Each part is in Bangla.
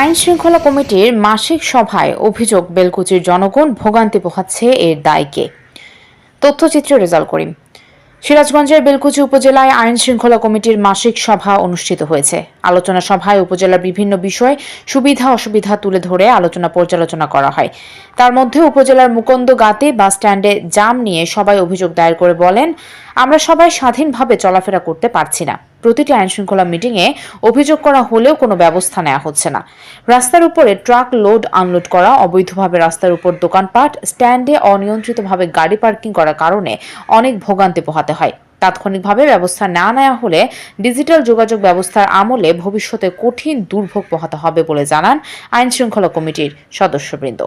আইন শৃঙ্খলা কমিটির মাসিক সভায় অভিযোগ, বেলকুচির জনগণ ভোগান্তি পোহাচ্ছে এর দায়কে। তথ্যচিত্রে রেজাল্ট করিম। সিরাজগঞ্জের বেলকুচি উপজেলায় আইন শৃঙ্খলা কমিটির মাসিক সভা অনুষ্ঠিত হয়েছে। আলোচনা সভায় উপজেলার বিভিন্ন বিষয় সুবিধা অসুবিধা তুলে ধরে আলোচনা পর্যালোচনা করা হয়। তার মধ্যে উপজেলার মুকন্দ গাতে বাস স্ট্যান্ডে জাম নিয়ে সবাই অভিযোগ দায়ের করে বলেন, আমরা সবাই স্বাধীনভাবে চলাফেরা করতে পারছি না। প্রতিটি আইন শৃঙ্খলা মিটিংয়ে অভিযোগ করা হলেও কোনো ব্যবস্থা নেওয়া হচ্ছে না। রাস্তার উপরে ট্রাক লোড, আনলোড করা, অবৈধভাবে রাস্তার উপর দোকানপাট, স্ট্যান্ডে অনিয়ন্ত্রিতভাবে গাড়ি পার্কিং করার কারণে অনেক ভোগান্তি পোহাতে হয়। তাৎক্ষণিকভাবে ব্যবস্থা না নেওয়া হলে ডিজিটাল যোগাযোগ ব্যবস্থার আমলে ভবিষ্যতে কঠিন দুর্ভোগ পোহাতে হবে বলে জানান আইন শৃঙ্খলা কমিটির সদস্যবৃন্দ।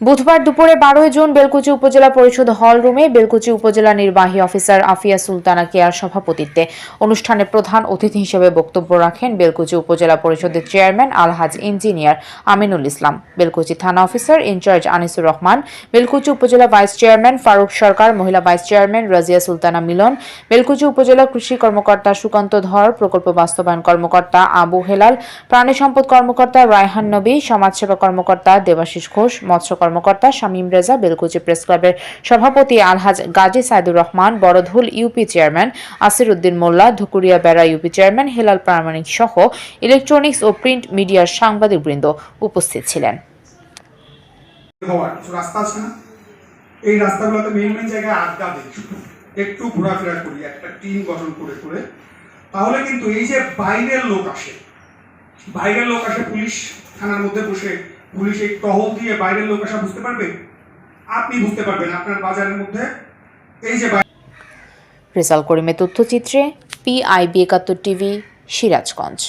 বুধবার দুপুরে বারোই জুন বেলকুচি উপজেলা পরিষদ হল রুমে বেলকুচি উপজেলা নির্বাহী অফিসার আফিয়া সুলতানা কেয়ার সভাপতিত্বে অনুষ্ঠানে প্রধান অতিথি হিসেবে বক্তব্য রাখেন বেলকুচি উপজেলা পরিষদের চেয়ারম্যান আলহাজ ইঞ্জিনিয়ার আমিনুল ইসলাম, বেলকুচি থানা officer in charge Anisur Rahman, Belkuchi উপজেলা ভাইস চেয়ারম্যান ফারুক সরকার, মহিলা ভাইস চেয়ারম্যান রাজিয়া সুলতানা মিলন, বেলকুচি উপজেলা কৃষি কর্মকর্তা সুকান্ত ধর, প্রকল্প বাস্তবায়ন কর্মকর্তা আবু হেলাল, প্রাণী সম্পদ কর্মকর্তা রায়হান নবী, সমাজসেবা কর্মকর্তা দেবাশিস ঘোষ, মৎস্য কর্মকর্তা শামীম রেজা, বেলকুচি প্রেস ক্লাবের সভাপতি Alhaj Gazi Saidur Rahman, Boroduhl UP chairman Asir Uddin Mollah, Dhukuria Bera UP chairman Helal প্রামাণিক সহ ইলেকট্রনিক্স ও প্রিন্ট মিডিয়ার সাংবাদিকবৃন্দ উপস্থিত ছিলেন। এই রাস্তাগুলোতে মেইন মেইন জায়গায় আড্ডা দিই। একটু ঘোরাফেরা করি, একটা টিম গঠন করে করে। তাহলে কিন্তু এই যে বাইরের লোক আসে, বাইরের লোক আসে পুলিশ থানার মধ্যে বসে পুলিশ এই টহল দিয়ে বাইরের লোক আসা বুঝতে পারবে? আপনি বুঝতে পারবেন আপনার বাজারের মধ্যে এই যে রেজাল করিমের তথ্যচিত্রে, পিআইবি একাত্তর টিভি, সিরাজগঞ্জ।